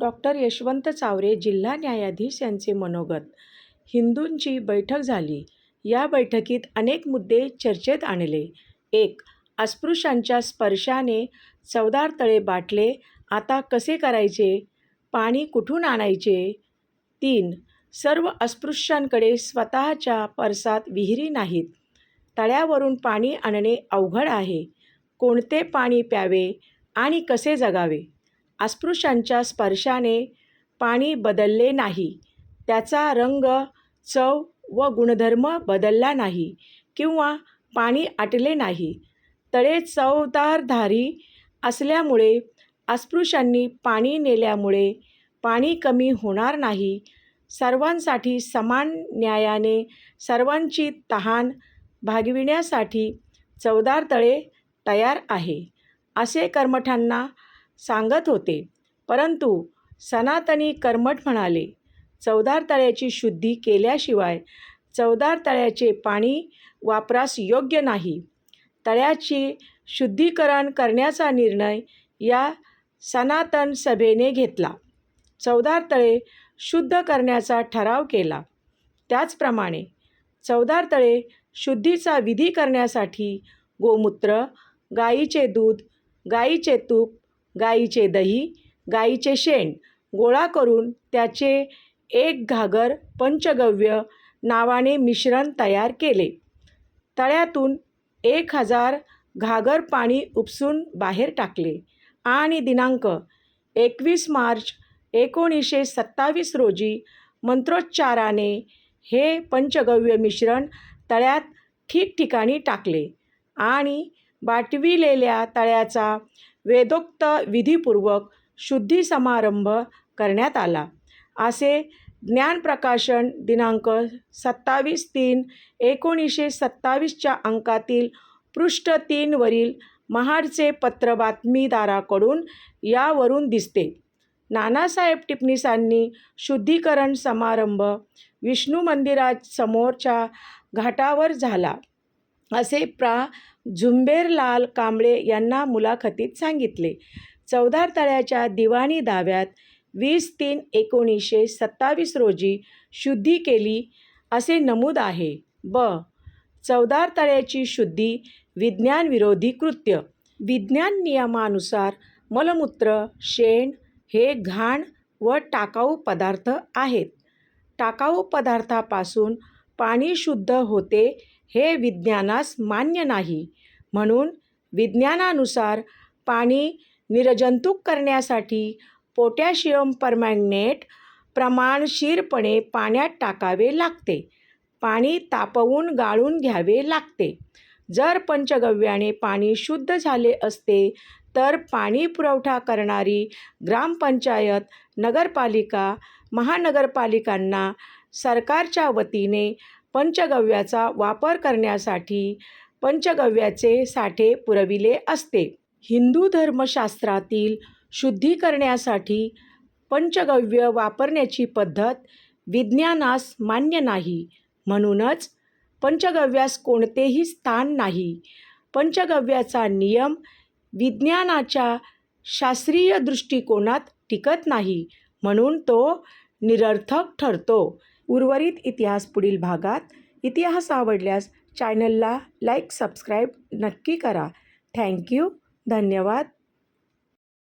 Doctor Yashwant Chaware जिल्हा न्यायाधीश यांचे मनोगत. हिंदूंची बैठक झाली. या बैठकीत अनेक मुद्दे चर्चेत आणले. एक अस्पृश्यांच्या स्पर्शाने चवदार तळे बाटले आता कसे करायचे? पाणी कुठून आणायचे? तीन सर्व अस्पृश्यांकडे स्वतःच्या परसात विहिरी नाहीत. तळ्यावरून पाणी आणणे अवघड आहे. कोणते पाणी प्यावे आणि कसे जगावे? अस्पृश्यांच्या स्पर्शाने पाणी बदलले नाही. त्याचा रंग चव व गुणधर्म बदलला नाही किंवा पाणी आटले नाही. तळे चवदारधारी असल्यामुळे अस्पृश्यांनी पाणी नेल्यामुळे पाणी कमी होणार नाही. सर्वांसाठी समान न्यायाने सर्वांची तहान भागविण्यासाठी चवदार तळे तयार आहे. असे कर्मठांना सांगत होते. परंतु सनातनी कर्मठ म्हणाले चवदार तळ्याची शुद्धी केल्याशिवाय चवदार तळ्याचे पाणी वापरास योग्य नाही. तळ्याचे शुद्धीकरण करण्याचा निर्णय या सनातन सभेने घेतला. चवदार तळे शुद्ध करण्याचा ठराव केला. त्याचप्रमाणे चवदार तळे शुद्धीचा विधी करण्यासाठी गोमूत्र गाईचे दूध गाईचे तूप गाईचे दही गाईचे शेण गोळा करून त्याचे एक घागर पंचगव्य नावाने मिश्रण तयार केले. तळ्यातून एक हजार घागर पाणी उपसून बाहेर टाकले आणि दिनांक एकवीस मार्च एकोणीसशे सत्तावीस रोजी मंत्रोच्चाराने हे पंचगव्य मिश्रण तळ्यात ठिकठिकाणी टाकले आणि बाटविलेल्या तळ्याचा वेदोक्त विधीपूर्वक शुद्धी समारंभ करण्यात आला. असे ज्ञानप्रकाशन दिनांक सत्तावीस तीन एकोणीसशे सत्तावीसच्या अंकातील पृष्ठ तीनवरील महाडचे पत्र बातमीदाराकडून यावरून दिसते. नानासाहेब टिपणीसांनी शुद्धीकरण समारंभ विष्णू मंदिरासमोरच्या घाटावर झाला. असे प्रा. झुंबेरलाल कांबळे यांना मुलाखतीत सांगितले. चवदार तळ्याच्या दिवाणी दाव्यात वीस तीन एकोणीसशे सत्तावीस रोजी शुद्धी केली असे नमूद आहे. ब. चवदार तळ्याची शुद्धी विज्ञानविरोधी कृत्य. विज्ञान नियमानुसार मलमूत्र शेण हे घाण व टाकाऊ पदार्थ आहेत. टाकाऊ पदार्थापासून पाणी शुद्ध होते हे विज्ञानास मान्य नाही. म्हणून विज्ञानानुसार पाणी निर्जंतुक करण्यासाठी पोटॅशियम परमॅग्नेट प्रमाणशीरपणे पाण्यात टाकावे लागते. पाणी तापवून गाळून घ्यावे लागते. जर पंचगव्याने पाणी शुद्ध झाले असते तर पाणी पुरवठा करणारी ग्रामपंचायत नगरपालिका महानगरपालिकांना सरकारच्या वतीने पंचगव्याचा वापर करण्यासाठी पंचगव्याचे साठे पुरविले असते. हिंदू धर्मशास्त्रातील शुद्धी करण्यासाठी पंचगव्य वापरण्याची पद्धत विज्ञानास मान्य नाही. म्हणूनच पंचगव्यास कोणतेही स्थान नाही. पंचगव्याचा नियम विज्ञानाच्या शास्त्रीय दृष्टिकोनात टिकत नाही. म्हणून तो निरर्थक ठरतो. उर्वरित इतिहास पुढील भागात. इतिहास आवडल्यास चॅनलला लाईक सबस्क्राईब नक्की करा. थँक्यू. धन्यवाद.